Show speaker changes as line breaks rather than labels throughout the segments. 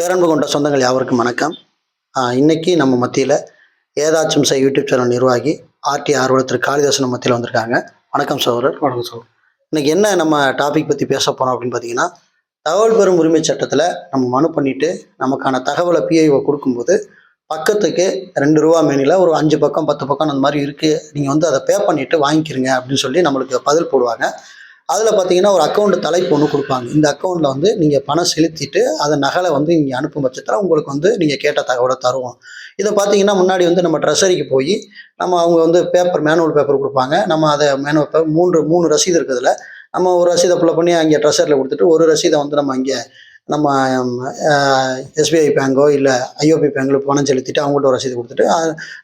பேரன்பு கொண்ட சொந்தங்கள் யாவருக்கும் வணக்கம். ஆஹ் இன்னைக்கு நம்ம மத்தியில் ஏதாச்சும் செய் யூடியூப் சேனல் நிர்வாகி ஆர்டி ஆர்வலர் திரு காளிதாசன் மத்தியில் வந்திருக்காங்க. வணக்கம் சகோதரர்.
வணக்கம் சார்
இன்னைக்கு என்ன நம்ம டாபிக் பற்றி பேச போகிறோம் அப்படின்னு பார்த்தீங்கன்னா தகவல் பெறும் உரிமை சட்டத்தில் நம்ம மனு பண்ணிட்டு நமக்கான தகவலை பிஐஓ கொடுக்கும்போது பக்கத்துக்கு ரெண்டு ரூபா மேனியில் ஒரு அஞ்சு பக்கம் பத்து பக்கம் அந்த மாதிரி இருக்குது நீங்கள் வந்து அதை பே பண்ணிவிட்டு வாங்கிக்கிறீங்க அப்படின்னு சொல்லி நம்மளுக்கு பதில் போடுவாங்க. அதில் பார்த்தீங்கன்னா ஒரு அக்கௌண்ட் தலைப்பு ஒன்று கொடுப்பாங்க. இந்த அக்கௌண்ட்டில் வந்து நீங்கள் பணம் செலுத்திட்டு அதை நகலை வந்து இங்கே அனுப்பும் பட்சத்தில் உங்களுக்கு வந்து நீங்கள் கேட்ட தகவலை தருவோம். இதை பார்த்தீங்கன்னா முன்னாடி வந்து நம்ம ட்ரெஷரிக்கு போய் நம்ம அவங்க வந்து பேப்பர் மேனுவல் பேப்பர் கொடுப்பாங்க. நம்ம அதை மேனுவல் பேப்பர் மூன்று மூணு ரசீது இருக்குதுல நம்ம ஒரு ரசீதை ஃபுல்லாக பண்ணி அங்கே ட்ரெஷரில் கொடுத்துட்டு ஒரு ரசீதை வந்து நம்ம அங்கே நம்ம எஸ்பிஐ பேங்கோ இல்லை ஐஓபி பேங்கில் பணம் செலுத்திட்டு அவங்கள்ட்ட ஒரு ரசீது கொடுத்துட்டு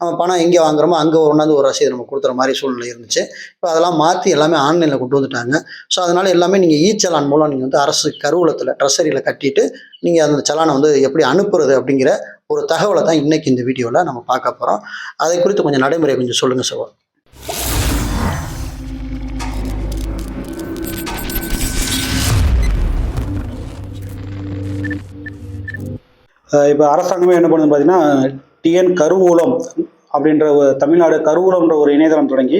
நம்ம பணம் எங்கே வாங்குறோமோ அங்கே ஒன்றாந்து ஒரு ரசீது நம்ம கொடுக்குற மாதிரி சூழ்நிலை இருந்துச்சு. இப்போ அதெல்லாம் மாற்றி எல்லாமே ஆன்லைனில் கொண்டு வந்துட்டாங்க. ஸோ அதனால் எல்லாமே நீங்கள் இ சலான் மூலம் நீங்கள் வந்து அரசு கருவூலத்தில் ட்ரெஸரியில் கட்டிட்டு நீங்கள் அந்த சலானை வந்து எப்படி அனுப்புறது அப்படிங்கிற ஒரு தகவலை தான் இன்றைக்கி இந்த வீடியோவில் நம்ம பார்க்க போகிறோம் அதை குறித்து கொஞ்சம் நடைமுறை கொஞ்சம் சொல்லுங்கள் சார்
இப்போ அரசாங்கமே என்ன பண்ணுது பார்த்தீங்கன்னா டிஎன் கருவூலம் அப்படின்ற ஒரு தமிழ்நாடு கருவூலம்ன்ற ஒரு இணையதளம் தொடங்கி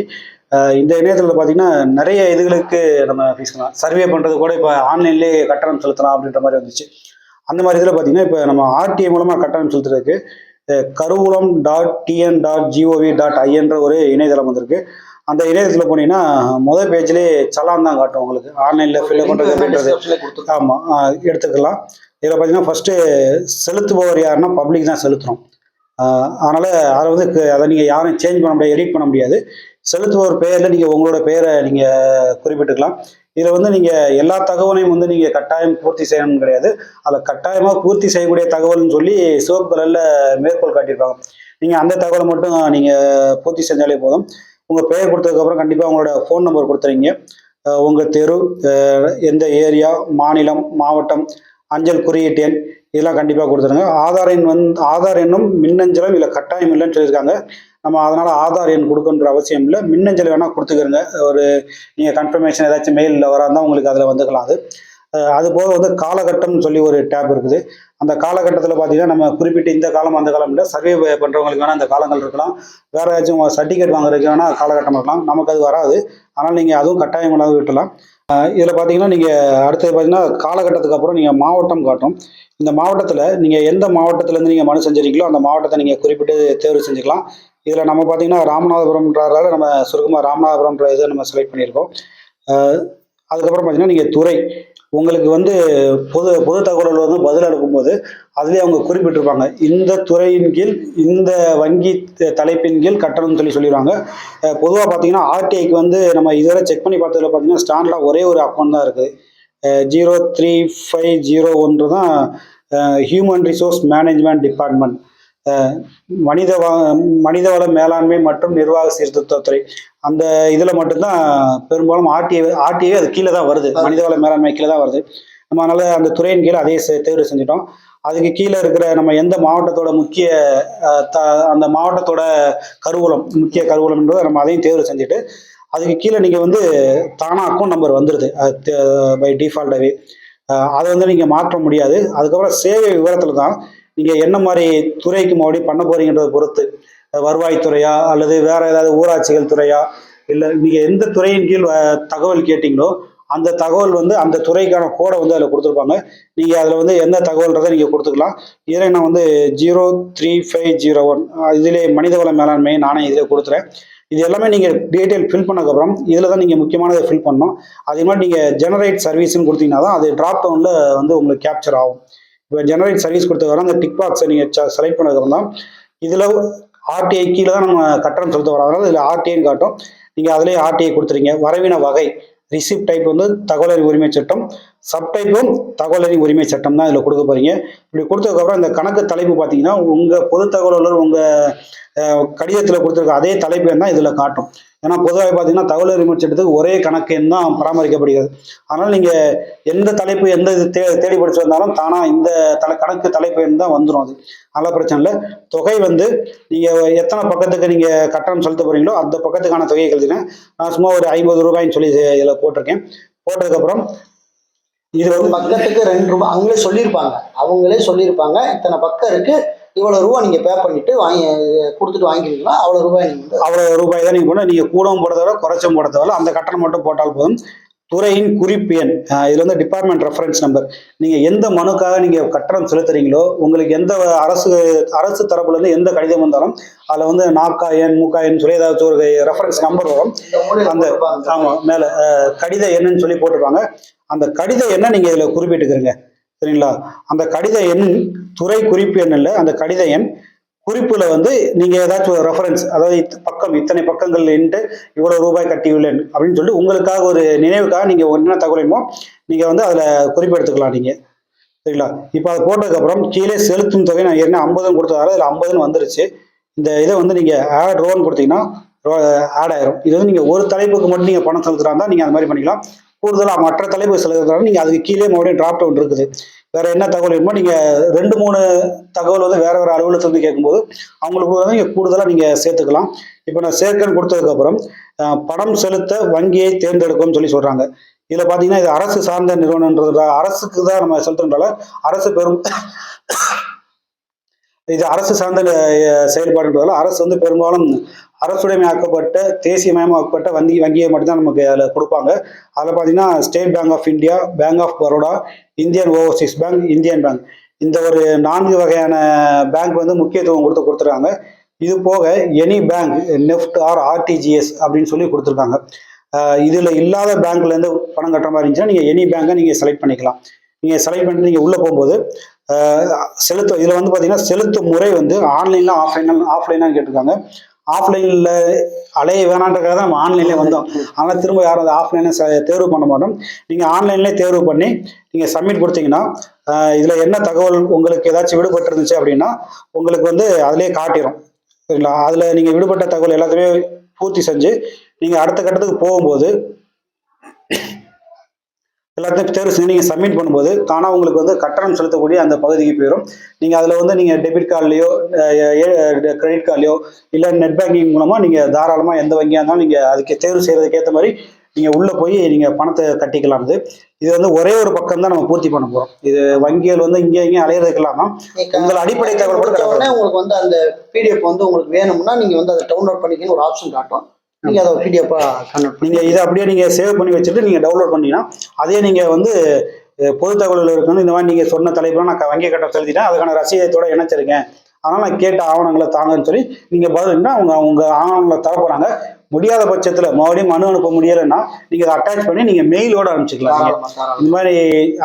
இந்த இணையதளத்தில் பார்த்தீங்கன்னா நிறைய இதுகளுக்கு நம்ம பண்ணலாம். சர்வே பண்ணுறது கூட இப்போ ஆன்லைன்லேயே கட்டணம் செலுத்தலாம் அப்படின்ற மாதிரி வந்துச்சு. அந்த மாதிரி இதில் பார்த்தீங்கன்னா இப்போ நம்ம ஆர்டிஐ மூலமாக கட்டணம் செலுத்துறதுக்கு Karuvoolam dot TN dot GOV dot ஐஎன்ற ஒரு இணையதளம் வந்திருக்கு. அந்த இணையதளத்தில் போனீங்கன்னா முதல் பேஜ்லேயே சலான் தான் காட்டும் உங்களுக்கு. ஆன்லைனில் ஃபில் பண்ணுறது அப்படின்றது. ஆமாம் எடுத்துக்கலாம். இதில் பார்த்தீங்கன்னா ஃபஸ்ட்டு செலுத்துபவர் யாருன்னா பப்ளிக் தான் செலுத்துகிறோம் அதனால் அதை வந்து அதை நீங்கள் யாரும் சேஞ்ச் பண்ண முடியாது எடிட் பண்ண முடியாது. செலுத்துபவர் பெயரில் நீங்கள் உங்களோட பெயரை நீங்கள் குறிப்பிட்டுக்கலாம். இதில் வந்து நீங்கள் எல்லா தகவலையும் வந்து நீங்கள் கட்டாயம் பூர்த்தி செய்யணும்னு கிடையாது. அதில் கட்டாயமாக பூர்த்தி செய்யக்கூடிய தகவல்னு சொல்லி சிவப்பு கலரில் மேற்கோள் காட்டியிருப்பாங்க நீங்கள் அந்த தகவலை மட்டும் நீங்கள் பூர்த்தி செஞ்சாலே போதும். உங்கள் பெயர் கொடுத்ததுக்கப்புறம் கண்டிப்பாக உங்களோட ஃபோன் நம்பர் கொடுத்துறீங்க உங்கள் தெரு எந்த ஏரியா மாநிலம் மாவட்டம் அஞ்சல் குறியீட்டு எண் இதெல்லாம் கண்டிப்பாக கொடுத்துருங்க. ஆதார் எண் வந்து ஆதார் எண்ணும் மின்னஞ்சலும் இல்லை கட்டாயம் இல்லைன்னு சொல்லியிருக்காங்க. நம்ம அதனால் ஆதார் எண் கொடுக்கணுன்ற அவசியம் இல்லை. மின்னஞ்சல் வேணால் கொடுத்துக்கிறங்க ஒரு நீங்கள் கன்ஃபர்மேஷன் ஏதாச்சும் மெயிலில் வராந்தால் உங்களுக்கு அதில் வந்துக்கலாம் அது. அதுபோக அது போக வந்து காலகட்டம்னு சொல்லி ஒரு டேப் இருக்குது. அந்த காலகட்டத்தில் பார்த்தீங்கன்னா நம்ம குறிப்பிட்ட இந்த காலம் அந்த காலம் இல்லை சர்வே பண்ணுறவங்களுக்கு வேணால் அந்த காலங்கள் இருக்கலாம். வேறு ஏதாச்சும் சர்டிஃபிகேட் வாங்குறதுக்கு வேணால் காலகட்டம் இருக்கலாம். நமக்கு அது வராது. ஆனால் நீங்கள் அதுவும் கட்டாயம் இல்லாத விட்டலாம் இதில் பார்த்தீங்கன்னா நீங்கள் அடுத்தது பார்த்தீங்கன்னா காலகட்டத்துக்கு அப்புறம் நீங்கள் மாவட்டம் காட்டும். இந்த மாவட்டத்தில் நீங்கள் எந்த மாவட்டத்திலேருந்து நீங்கள் மனு செஞ்சிருக்கீங்களோ அந்த மாவட்டத்தை நீங்கள் குறிப்பிட்டு தேர்வு செஞ்சுக்கலாம். இதில் நம்ம பார்த்தீங்கன்னா ராமநாதபுரம்ன்றதால நம்ம சுருக்கமாக ராமநாதபுரம்ன்ற இதை நம்ம செலக்ட் பண்ணியிருக்கோம். அதுக்கப்புறம் பார்த்தீங்கன்னா நீங்கள் துறை. உங்களுக்கு வந்து பொது பொது தகவல்கள் வந்து பதில் அனுப்பும்போது அதுலேயே அவங்க குறிப்பிட்டிருப்பாங்க. இந்த துறையின் கீழ் இந்த வங்கி த- தலைப்பின் கீழ் கட்டணம்னு சொல்லி சொல்லிடுவாங்க. பொதுவாக பார்த்தீங்கன்னா ஆர்டிஐக்கு வந்து நம்ம இதுவரை செக் பண்ணி பார்த்ததுல பார்த்தீங்கன்னா ஸ்டாண்டில் ஒரே ஒரு அக்கௌண்ட் தான் இருக்குது ஜீரோ த்ரீ ஃபைவ் ஜீரோ ஒன்று தான் ஹியூமன் ரிசோர்ஸ் மேனேஜ்மெண்ட் டிபார்ட்மெண்ட் மனித மனிதவள மேலாண்மை மற்றும் நிர்வாக சீர்திருத்தத்துறை. அந்த இதில் மட்டும்தான் பெரும்பாலும் ஆர்டிஐ ஆர்டிஐ அது கீழே தான் வருது. மனிதவள மேலாண்மை கீழே தான் வருது. நம்ம அதனால அந்த துறையின் கீழே அதே தேர்வு செஞ்சுட்டோம். அதுக்கு கீழே இருக்கிற நம்ம எந்த மாவட்டத்தோட முக்கிய த அந்த மாவட்டத்தோட கருவூலம் முக்கிய கருவூலம்ன்றதை நம்ம அதையும் தேர்வு செஞ்சுட்டு அதுக்கு கீழே நீங்கள் வந்து தானாக அக்கௌண்ட் நம்பர் வந்துடுது பை டிஃபால்ட்டாகவே அதை வந்து நீங்கள் மாற்ற முடியாது. அதுக்கப்புறம் சேவை விவரத்தில் தான் நீங்கள் என்ன மாதிரி துறைக்கு மறுபடியும் பண்ண போறீங்கன்றதை பொறுத்து வருவாய்த்துறையா அல்லது வேற ஏதாவது ஊராட்சிகள் துறையா இல்லை நீங்கள் எந்த துறையின் கீழ் தகவல் கேட்டிங்களோ அந்த தகவல் வந்து அந்த துறைக்கான கோடை வந்து அதில் கொடுத்துருப்பாங்க. நீங்கள் அதில் வந்து எந்த தகவல்ன்றதை நீங்கள் கொடுத்துக்கலாம். இதில் நான் வந்து zero three five zero one இதிலே மனிதவள மேலாண்மை நானே இதில் கொடுத்துறேன். இது எல்லாமே நீங்கள் டீட்டெயில் ஃபில் பண்ணக்கப்புறம் இதில் தான் நீங்கள் முக்கியமானதை ஃபில் பண்ணணும். அதே மாதிரி நீங்கள் ஜெனரேட் சர்வீஸ்னு கொடுத்தீங்கன்னா தான் அது ட்ராப் டவுனில் வந்து உங்களுக்கு கேப்சர் ஆகும். இப்போ ஜெனரேட் சர்வீஸ் கொடுத்ததுக்கப்புறம் அந்த டிக் பாக்ஸை நீங்கள் செலக்ட் பண்ணதுக்கப்புறம் தான் இதில் ஆர்டிஐ கீழே தான் நம்ம கட்டணம் செலுத்த வரோம் அதனால் இதில் ஆர்டிஐன்னு காட்டும். நீங்கள் அதிலே ஆர்டிஐ கொடுத்துறீங்க வரவின வகை ரிசிப்ட் டைப் வந்து தகவல் அறிவு உரிமை சட்டம் சப்டைப்பும் தகவல் அறிவு உரிமை சட்டம் தான் இதில் கொடுக்க போகிறீங்க இப்படி கொடுத்ததுக்கப்புறம் இந்த கணக்கு தலைப்பு பார்த்தீங்கன்னா உங்கள் பொது தகவலர் உங்கள் கடிதத்தில் கொடுத்துருக்க அதே தலைப்பு தான் இதில் காட்டும். ஏன்னா பொதுவாக பார்த்தீங்கன்னா தகவல் அறிவு சட்டத்துக்கு ஒரே கணக்கு எண் தான் பராமரிக்கப்படுகிறது. அதனால் நீங்கள் எந்த தலைப்பு எந்த இது தே தேடி படிச்சு வந்தாலும் தானாக இந்த தலை கணக்கு தலைப்பு எண் தான் வந்துடும் அது. நல்ல பிரச்சனை இல்லை. தொகை வந்து நீங்கள் எத்தனை பக்கத்துக்கு நீங்கள் கட்டணம் செலுத்த போகிறீங்களோ அந்த பக்கத்துக்கான தொகையை கழிச்சுங்க. நான் சும்மா ஒரு ஐம்பது ரூபாய்ன்னு சொல்லி இதில் போட்டிருக்கேன். போட்டதுக்கப்புறம் இது
ஒரு
வந்து
பக்கத்துக்கு ரெண்டு ரூபாய் அவங்களே சொல்லியிருப்பாங்க. அவங்களே சொல்லியிருப்பாங்க இத்தனை பக்கம் இருக்குது இவ்வளவு ரூபா நீங்க பே பண்ணிட்டு வாங்கி கொடுத்துட்டு வாங்கிக்கலாம் அவ்வளவு ரூபாய் நீங்க வந்து
அவ்வளவு ரூபாய் தான் நீங்க போனா நீங்க கூடவும் போட தேவை குறைச்சும் போட தேவை அந்த கட்டணம் மட்டும் போட்டால் போதும். துறையின் குறிப்பு எண் இதுல வந்து டிபார்ட்மெண்ட் ரெஃபரன்ஸ் நம்பர் நீங்க எந்த மனுக்காக நீங்க கட்டணம் செலுத்துறீங்களோ உங்களுக்கு எந்த அரசு அரசு தரப்புல இருந்து எந்த கடிதம் வந்தாலும் அதுல வந்து நாக்கா எண் மூக்கா எண் சொல்லி ஏதாவது ஒரு ரெஃபரன்ஸ் நம்பர் வரும். அந்த
போட்டிருப்பாங்க.
ஆமா மேல அஹ், கடித எண்ணுன்னு சொல்லி போட்டிருப்பாங்க. அந்த கடித எண்ணை நீங்க இதுல குறிப்பிட்டுக்கிறீங்க? சரிங்களா? அந்த கடித எண் துறை குறிப்பு எண் இல்லை அந்த கடித எண் குறிப்பில் வந்து நீங்கள் ஏதாச்சும் ஒரு ரெஃபரன்ஸ் அதாவது இத் பக்கம் இத்தனை பக்கங்கள் என்று இவ்வளோ ரூபாய் கட்டியுள்ளேன் அப்படின்னு சொல்லிட்டு உங்களுக்காக ஒரு நினைவுக்காக நீங்கள் என்ன தகவலையுமோ நீங்கள் வந்து அதில் குறிப்பெடுத்துக்கலாம் நீங்கள் சரிங்களா? இப்போ அதை போட்டதுக்கப்புறம் கீழே செலுத்தும் தொகை நான் என்ன ஐம்பதுன்னு கொடுத்ததால அதில் ஐம்பதுன்னு வந்துருச்சு. இந்த இதை வந்து நீங்கள் ஆட் ரோன்னு கொடுத்தீங்கன்னா ஆட் ஆயிரும். இது வந்து நீங்கள் ஒரு தலைப்புக்கு மட்டும் நீங்கள் பணம் செலுத்துறா இருந்தால் நீங்கள் அந்த மாதிரி பண்ணிக்கலாம். கூடுதலாக மற்ற தலைப்பு செலுத்துறாங்க நீங்கள் அதுக்கு கீழே மறுபடியும் டிராப் டவுன் இருக்குது. வேற என்ன தகவல் வேணுமோ நீங்கள் ரெண்டு மூணு தகவல் வந்து வேற வேற அலுவலகத்துல இருந்து கேட்கும்போது அவங்களுக்கு வந்து நீங்கள் கூடுதலாக நீங்கள் சேர்த்துக்கலாம். இப்போ நான் சேர்க்கன்னு கொடுத்ததுக்கப்புறம் பணம் செலுத்த வங்கியை தேர்ந்தெடுக்கும்னு சொல்லி சொல்கிறாங்க இதில் பார்த்தீங்கன்னா இது அரசு சார்ந்த நிறுவனன்றதுல அரசுக்கு தான் நம்ம செலுத்துறதால அரசு பெரும் இது அரசு சார்ந்த செயல்பாடுன்றதால அரசு வந்து பெரும்பாலும் அரசுடைமையாக்கப்பட்ட தேசியமயமாக்கப்பட்ட வங்கி வங்கியை மட்டும்தான் நமக்கு அதில் கொடுப்பாங்க. அதில் பார்த்தீங்கன்னா State Bank of India Bank of Baroda Indian Overseas Bank Indian Bank இந்த ஒரு நான்கு வகையான பேங்க் வந்து முக்கியத்துவம் கொடுத்து கொடுத்துருக்காங்க. இது போக any bank NEFT or RTGS அப்படின்னு சொல்லி கொடுத்துருக்காங்க. இதில் இல்லாத பேங்க்லேருந்து பணம் கட்டுற மாதிரி இருந்துச்சுன்னா நீங்கள் எனி பேங்கை நீங்கள் செலக்ட் பண்ணிக்கலாம். நீங்கள் செலக்ட் பண்ணிட்டு நீங்கள் உள்ளே போகும்போது செலுத்தும் செலுத்து இதில் வந்து பார்த்தீங்கன்னா செலுத்தும் முறை வந்து ஆன்லைனில் ஆஃப்லைனில் ஆஃப்லைனாக கேட்டிருக்காங்க. ஆஃப்லைனில் அலைய வேணான்றக்காக தான் நம்ம ஆன்லைன்லேயே வந்தோம். ஆனால் திரும்ப யாரும் அதை ஆஃப்லைனில் தேர்வு பண்ண மாட்டோம். நீங்கள் ஆன்லைன்லேயே தேர்வு பண்ணி நீங்கள் சப்மிட் கொடுத்தீங்கன்னா இதில் என்ன தகவல் உங்களுக்கு ஏதாச்சும் விடுபட்டு இருந்துச்சு அப்படின்னா உங்களுக்கு வந்து அதிலே காட்டிடும் சரிங்களா? அதில் நீங்கள் விடுபட்ட தகவல் எல்லாத்தையுமே பூர்த்தி செஞ்சு நீங்கள் அடுத்த கட்டத்துக்கு போகும்போது எல்லாத்தையும் தேர்வு செஞ்சு நீங்கள் சப்மிட் பண்ணும்போது தானாக உங்களுக்கு வந்து கட்டணம் செலுத்தக்கூடிய அந்த பகுதிக்கு போயிடும் நீங்கள் அதில் வந்து நீங்கள் டெபிட் கார்ட்லையோ கிரெடிட் கார்ட்லையோ இல்லை நெட் பேங்கிங் மூலமாக நீங்கள் தாராளமாக எந்த வங்கியாக இருந்தாலும் நீங்கள் அதுக்கு தேர்வு செய்கிறதுக்கு ஏற்ற மாதிரி நீங்கள் உள்ளே போய் நீங்கள் பணத்தை கட்டிக்கலாம். இது இது வந்து ஒரே ஒரு பக்கம் தான் நம்ம பூர்த்தி பண்ண போகிறோம் இது வங்கிகள் வந்து இங்கே இங்கேயும் அலையிறதுக்கு இல்லாமல் உங்கள் அடிப்படை தகவல்
உங்களுக்கு வந்து அந்த பிடிஎஃப் வந்து உங்களுக்கு வேணும்னா நீங்க வந்து அதை டவுன்லோட் பண்ணிக்கணும் ஒரு ஆப்ஷன் காட்டும். நீங்க அதை பிடிஎஃப் கன்வெர்ட் பண்ணி
இதை அப்படியே நீங்கள் சேவ் பண்ணி வச்சுட்டு நீங்கள் டவுன்லோட் பண்ணீங்கன்னா அதே நீங்கள் வந்து பொது தகவல் இருக்கணும். இந்த மாதிரி நீங்கள் சொன்ன தலைப்பில் நான் வங்கி கட்டம் செலுத்திட்டேன். அதுக்கான ரசீதத்தோட இணைச்சிருக்கேன் அதனால் நான் கேட்ட ஆவணங்களை தாங்கன்னு சொல்லி நீங்கள் பதிலுன்னா அவங்க அவங்க ஆவணங்களை தர போகிறாங்க முடியாத பட்சத்தில் மறுபடியும் மனு அனுப்ப முடியலைன்னா நீங்கள் அதை அட்டாச் பண்ணி நீங்கள் மெயிலோட அனுப்பிச்சிக்கலாம். நீங்க. இந்த மாதிரி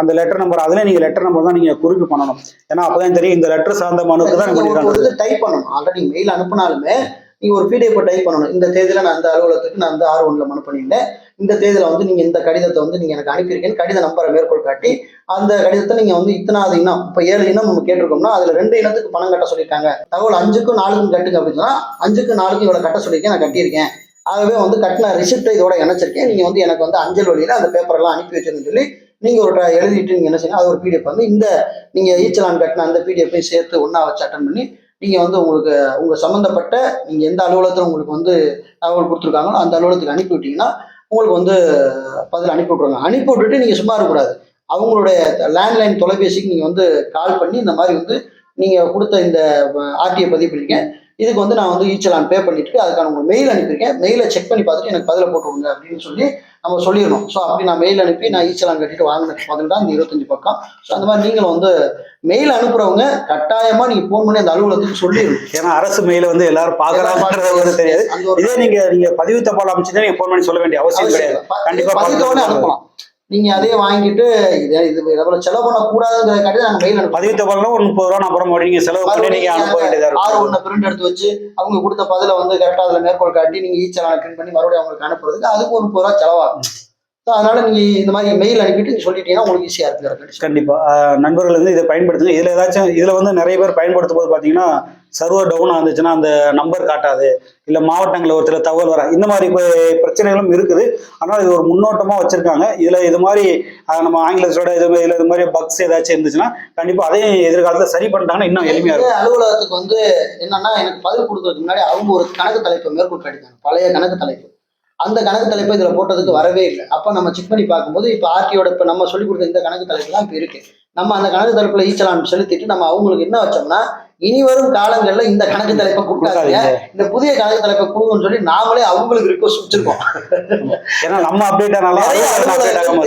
அந்த லெட்டர் நம்பர் அதில் நீங்கள் லெட்டர் நம்பர் தான் நீங்கள் குறிப்பு பண்ணணும். ஏன்னா அப்பதான் தெரியும் இந்த லெட்டர் சார்ந்த மனுக்கு தான்
நீங்க டைப் பண்ணணும். ஆல்ரெடி மெயில் அனுப்புனாலுமே நீங்க ஒரு பிடிஎஃப் டைப் பண்ணணும். இந்த தேதியில நான் அந்த அலுவலகத்துக்கு நான் அந்த ஆர் ஒன்றில் மனு பண்ணியிருந்தேன். இந்த தேதியில வந்து நீங்க இந்த கடிதத்தை வந்து நீங்க எனக்கு அனுப்பியிருக்கேன். கடித நம்பரை மேற்கோள் காட்டி அந்த கடிதத்தை நீங்க வந்து இத்தனாவது இனம் இப்போ ஏழு இனம் நம்ம கேட்டிருக்கோம்னா அதுல ரெண்டு இனத்துக்கு பணம் கட்ட சொல்லியிருக்காங்க. தகவல் அஞ்சுக்கும் நாலுக்கும் கட்டுங்க அப்படின்னு அஞ்சுக்கும் அஞ்சுக்கு நாலுக்கும் இவ்வளவு கட்ட சொல்லியிருக்கேன் நான் கட்டியிருக்கேன். ஆகவே வந்து கட்டின ரிசிப்டை இதோட இணைச்சிருக்கேன். நீங்க வந்து எனக்கு வந்து அஞ்சல் வழியில அந்த பேப்பர் எல்லாம் அனுப்பி வச்சிருன்னு சொல்லி நீங்க ஒரு எழுதிட்டு நீங்க என்ன செய்யணும் அது ஒரு பிடிஎஃப் வந்து இந்த நீங்க ஈச்சலான் கட்டின அந்த பிடிஎஃப்பையும் சேர்த்து ஒன்றா வச்சு அட்டன் பண்ணி நீங்கள் வந்து உங்களுக்கு உங்கள் சம்மந்தப்பட்ட நீங்கள் எந்த அலுவலகத்தில் உங்களுக்கு வந்து தகவல் கொடுத்துருக்காங்களோ அந்த அலுவலகத்துக்கு அனுப்பி விட்டீங்கன்னா உங்களுக்கு வந்து பதில் அனுப்பி விட்ருவாங்க அனுப்பி விட்டுட்டு நீங்கள் சும்மா இருக்கக்கூடாது. அவங்களுடைய லேண்ட்லைன் தொலைபேசிக்கு நீங்கள் வந்து கால் பண்ணி இந்த மாதிரி வந்து நீங்கள் கொடுத்த இந்த ஆர்டிஐ பதிவு பண்ணிருக்கேன் இதுக்கு வந்து நான் வந்து ஈச்சலான் பே பண்ணிட்டு அதுக்கான உங்களுக்கு மெயில் அனுப்பியிருக்கேன். மெயிலை செக் பண்ணி பார்த்துட்டு எனக்கு பதில போட்டு விடுங்க அப்படின்னு சொல்லி நம்ம சொல்லிடணும். ஸோ அப்படி நான் மெயில் அனுப்பி நான் ஈச்சலான் கட்டிட்டு வாங்கின பதில் தான் இந்த இருபத்தஞ்சு பக்கம். ஸோ அந்த மாதிரி நீங்களும் வந்து மெயில் அனுப்புறவங்க கட்டாயமா நீங்க ஃபோன் பண்ணி அந்த அலுவலகத்துக்கு சொல்லிடணும்
ஏன்னா அரசு மெயில வந்து எல்லாரும் பார்க்கறாங்கன்றது வந்து தெரியாது.
அந்த
இதே நீங்க நீங்க பதிவு தபால் அமைச்சுன்னா நீங்க ஃபோன் பண்ணி சொல்ல வேண்டிய அவசியம் கிடையாது. கண்டிப்பா பார்த்து
அனுப்பலாம். நீங்க அதே வாங்கிட்டு இது இது எவ்வளவு செலவு பண்ணக்கூடாதுங்கிற காட்டி நாங்க மெயில் அனுப்பலாம்
பதிவு தபால்னா ஒரு முப்பது ரூபா அப்புறம் மறுபடியும் நீங்க செலவு பண்ணி நீங்க அனுப்ப வேண்டியதா
ஆறு ஒண்ணு பிரிண்ட் எடுத்து வச்சு அவங்க கொடுத்த பதில வந்து கரெக்டா அதுல மேற்கோள் காட்டி நீங்க ஈச்சலான பிரிண்ட் பண்ணி மறுபடியும் அவங்களுக்கு அனுப்புறதுக்கு அதுக்கு ஒரு முப்பது ரூபா செலவாகும். So, அதனால நீங்க இந்த மாதிரி மெயில் அனுப்பிட்டு சொல்லிட்டீங்கன்னா உங்களுக்கு ஈஸியா இருக்கு
கண்டிப்பா. ஆஹ் நண்பர்கள் வந்து இதை பயன்படுத்துங்க. இதுல ஏதாச்சும் இதுல வந்து நிறைய பேர் பயன்படுத்தும் போது பாத்தீங்கன்னா சர்வர் டவுன் இருந்துச்சுன்னா அந்த நம்பர் காட்டாது. இல்ல மாவட்டங்களில் ஒரு சில தகவல் வர இந்த மாதிரி பிரச்சனைகளும் இருக்குது. ஆனால் இது ஒரு முன்னோட்டமா வச்சிருக்காங்க. இதுல இது மாதிரி நம்ம ஆங்கிலத்தோட இது இதுல இது மாதிரி பக்ஸ் ஏதாச்சும் இருந்துச்சுன்னா கண்டிப்பா அதையும் எதிர்காலத்துல சரி பண்ணிட்டாங்கன்னா இன்னும் எளிமையா இருக்கும்.
அலுவலகத்துக்கு வந்து என்னன்னா எனக்கு பதில் கொடுக்கறதுக்கு முன்னாடி அவங்க ஒரு கணக்கு தலைப்பை மேற்கோள் காட்டிட்டாங்க பழைய கணக்கு தலைப்பு. அந்த கணக்கு தலைப்பை இதுல போட்டதுக்கு வரவே இல்லை. அப்ப நம்ம செக் பண்ணி பார்க்கும்போது இப்ப ஆர்டியோட இப்ப நம்ம சொல்லி கொடுத்த இந்த கணக்கு தலைப்பு தான் இப்ப இருக்கு. நம்ம அந்த கணக்கு தலைப்புல ஈச்சலான் செலுத்திட்டு நம்ம அவங்களுக்கு என்ன வச்சோம்னா இனி வரும் காலங்கள்ல இந்த கணக்கு தலைப்பை கொடுக்காதீங்க. இந்த புதிய கணக்கு தலைப்பை கொடுங்கன்னு சொல்லி நாமளே அவங்களுக்கு ரிக்வஸ்ட் வச்சிருக்கோம்.
ஏன்னா நம்ம அப்டேட்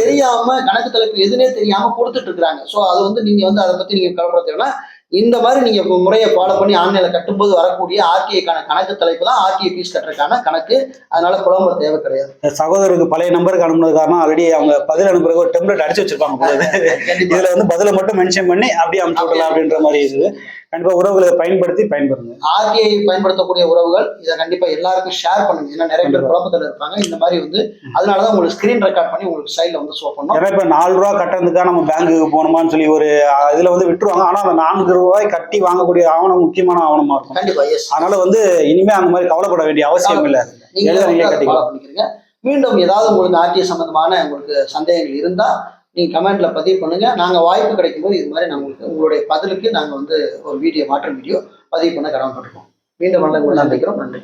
தெரியாம கணக்கு தலைப்பு எதுனே தெரியாம கொடுத்துட்டு இருக்காங்க சோ அது வந்து நீங்க வந்து அதை பத்தி நீங்க கவலைப்பட தேவைன்னா இந்த மாதிரி நீங்க முறையை ஃபாலோ பண்ணி ஆன்லைன்ல கட்டும்போது வரக்கூடிய ஆர்டிஐக்கான கணக்கு தலைப்பு தான் ஆர்டிஐ ஃபீஸ் கட்டுறதுக்கான கணக்கு. அதனால குழம்ப தேவை கிடையாது.
சகோதரருக்கு பழைய நம்பருக்கு அனுப்புனது காரணம் ஆல்ரெடி அவங்க பதில் அனுப்புறதுக்கு ஒரு டெம்ப்ளேட் அடிச்சு வச்சிருப்பாங்க இதுல வந்து பதில மட்டும் மென்ஷன் பண்ணி அப்படியே அனுப்பிச்சு விடலாம் அப்படின்ற மாதிரி இருக்குது. கண்டிப்பா உறவுகளை பயன்படுத்தி பயன்பெறுங்க.
ஆர்டிஐ பயன்படுத்தக்கூடிய உறவுகள் இதை கண்டிப்பா எல்லாருக்கும் ஷேர் பண்ணுங்க. ஏன்னா நிறைய பேர் குழப்பத்துல இருப்பாங்க. இந்த மாதிரி வந்து அதனாலதான் உங்களுக்கு ஸ்கிரீன் ரெக்கார்ட் பண்ணி உங்களுக்கு சைட்ல வந்து ஷோ பண்ணோம்.
ஏன்னா இப்ப நாலு ரூபா கட்டுறதுக்காக நம்ம பேங்குக்கு போகணுமான்னு சொல்லி ஒரு இதுல வந்து விட்டுருவாங்க. ஆனா அந்த நான்கு ரூபாய் கட்டி வாங்கக்கூடிய ஆவணம் முக்கியமான ஆவணமா இருக்கும்.
கண்டிப்பா எஸ்
அதனால வந்து இனிமே அந்த மாதிரி கவலைப்பட வேண்டிய அவசியம் இல்லை.
நீங்க
கட்டிக்கலாம்.
மீண்டும் ஏதாவது உங்களுக்கு ஆர்டிஐ சம்பந்தமான உங்களுக்கு சந்தேகங்கள் இருந்தா நீங்க கமெண்ட்ல பதிவு பண்ணுங்க. நாங்க வாய்ப்பு கிடைக்கும் போது இது மாதிரி நாங்கள் உங்களுடைய பதிலுக்கு நாங்க வந்து ஒரு வீடியோ மாற்றம் வீடியோ பதிவு பண்ண கடமைப்பட்டிருக்கோம். மீண்டும் நல்ல உங்களை நன்றி.